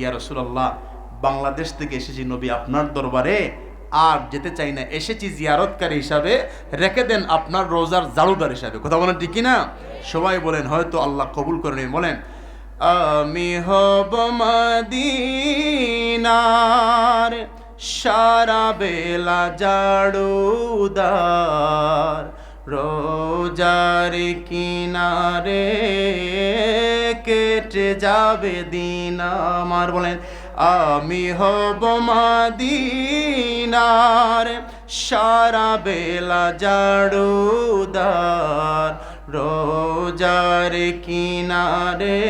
ইয়া রসুলাল্লাহ, বাংলাদেশ থেকে এসেছি নবী আপনার দরবারে, আর যেতে চাই না, এসেছি জিয়ারতকারী হিসাবে, রেখে দেন আপনার রোজার জাড়ুদার হিসাবে। কথা বলেন ঠিক না সবাই বলেন, হয়তো আল্লাহ কবুল করে বলেন, আমি হব মদিনার সারা বেলা জাড়ুদার রোজার কিনারে কেটে যাবে দিন আমার বলেন, আমি হব মাদিনার সারা বেলা জাড়ুদার রোজার কিনারে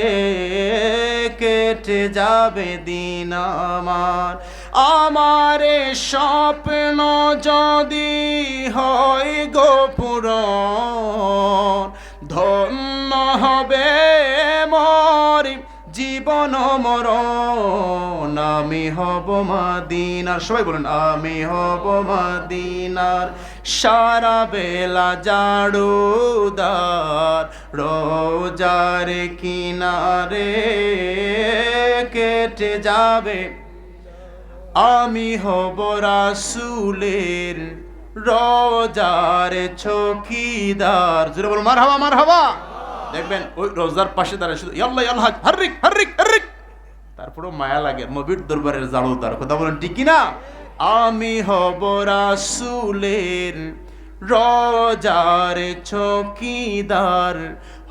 কেটে যাবে দিন আমার। আমারে স্বপ্ন যদি হয় গোপুর জীবন মরণ, আমি হব মাদিনার। সবাই বলেন, আমি হব মাদিনার। সারা বেলা জাড়ুদার রোজার কিনারে কেটে যাবে। আমি হব রাসুলের রোজার চকিদার। জোরে বলো মার হাওয়া মার হাওয়া দেখবেন ওই রোজার পাশে দাঁড়ায় শুধু ইয়াল্লা ইয়াল্লাহ হারিক তারপরেও মায়া লাগে, নবীর দরবারের জাড়ুদার কথা বলেন ঠিক না আমি হব রাসুলের রোজার চকিদার,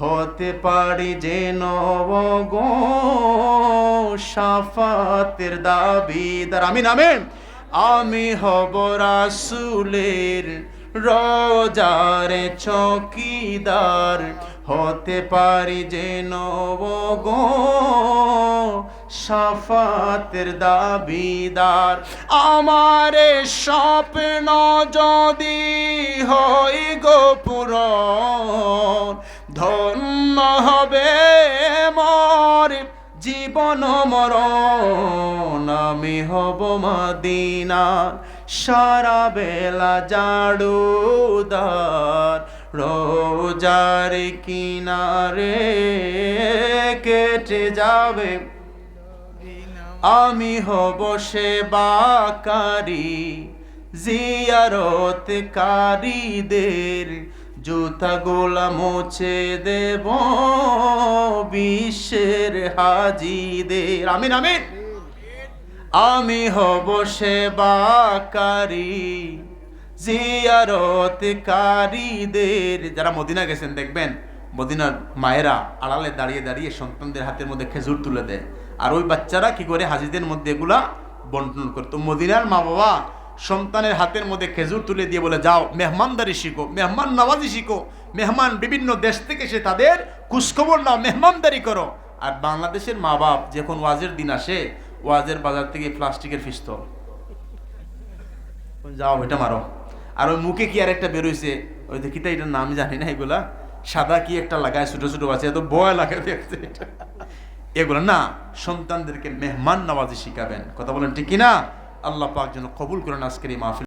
হতে পারি যে গো সাফাতের দাবিদার। আমি নামে আমি হব রাসুলের রোজার চকিদার হতে পারি যে গো, সাফাতের দাবিদার। আমারে স্বপ্ন যদি হই গোপুর ধন্য হবে মর জীবন মরণ। আমি হব মদিনা সারা বেলা জাড়ুদার রোজার কিনারে কেটে যাবে। আমি হব সেবাকারী জিয়ারতকারীদের জুতা গোলা মুছে দেব, বিশ্বের হাজিদের। আমিন আমিন। আমি হব সেবাকারী, জিয়ারতকারীদের। যারা মদিনা গেছেন, দেখবেন, মদিনার মায়েরা আড়ালে দাঁড়িয়ে দাঁড়িয়ে সন্তানদের হাতের মধ্যে খেজুর তুলে দেয়। আর ওই বাচ্চারা কি করে? হাজিদের মধ্যে এগুলা বন্টন করতো। মদিনার মা বাবা সন্তানের হাতের মধ্যে খেজুর তুলে দিয়ে বলে, যাও, মেহমানদারি শিখো, মেহমান নওয়াজি শিখো, মেহমান বিভিন্ন দেশ থেকে এসে তাদের খোঁজখবর নাও, মেহমানদারি করো। আর বাংলাদেশের মা বাপ যখন ওয়াজের দিন আসে ওয়াজের বাজার থেকে প্লাস্টিকের পিস্তল। যাও, এটা মারো। আর ওই মুখে কি আর একটা বেরোইছে ওই দেখি তাই এটার নাম জানি না এগুলা। সাদা কি একটা লাগায়, ছোট ছোট আছে, এত বয় লাগায় দেখছে এগুলো না, সন্তানদেরকে মেহমান নওয়াজি শিখাবেন। কথা বলেন ঠিক কিনা? আল্লাহ পাক যেন কবুল করেন আজকের এই মাহফিল।